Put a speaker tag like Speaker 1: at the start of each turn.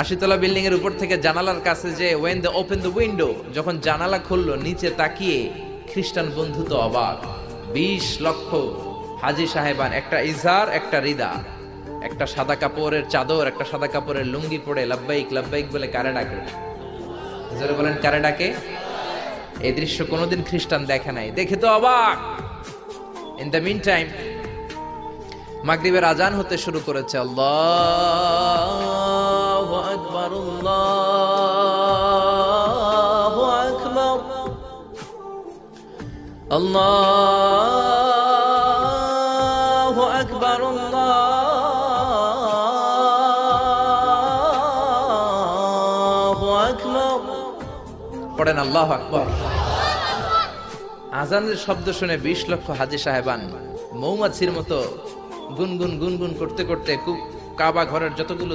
Speaker 1: আশিতলা building এর উপর থেকে জানালার কাছে যে when the open the window যখন জানালা খুললো, নিচে তাকিয়ে খ্রিস্টান বন্ধু তো অবাক। বিশ লক্ষ হাজি সাহেবান, একটা ইজার একটা রিদা। একটা সাদা কাপড়ের চাদর, একটা সাদা কাপড়ের লুঙ্গি পরে লাব্বাইক লাব্বাইক বলে কারে ডাকে? জোরে বলেন, কারে ডাকে? এই দৃশ্য কোনোদিন খ্রিস্টান দেখে নাই। দেখে তো অবাক! ইন দ্য মিন টাইম মাগরিবের আজান হতে শুরু করেছে। আল্লাহু আল্লাহু আকবার আল্লাহু আকবার আল্লাহু আকবার পড়েন আল্লাহু আকবার। আজানের শব্দ শুনে বিশ লক্ষ হাজি সাহেবান মৌমাছির মতো গুনগুন গুনগুন করতে করতে কাবা ঘরের যতগুলো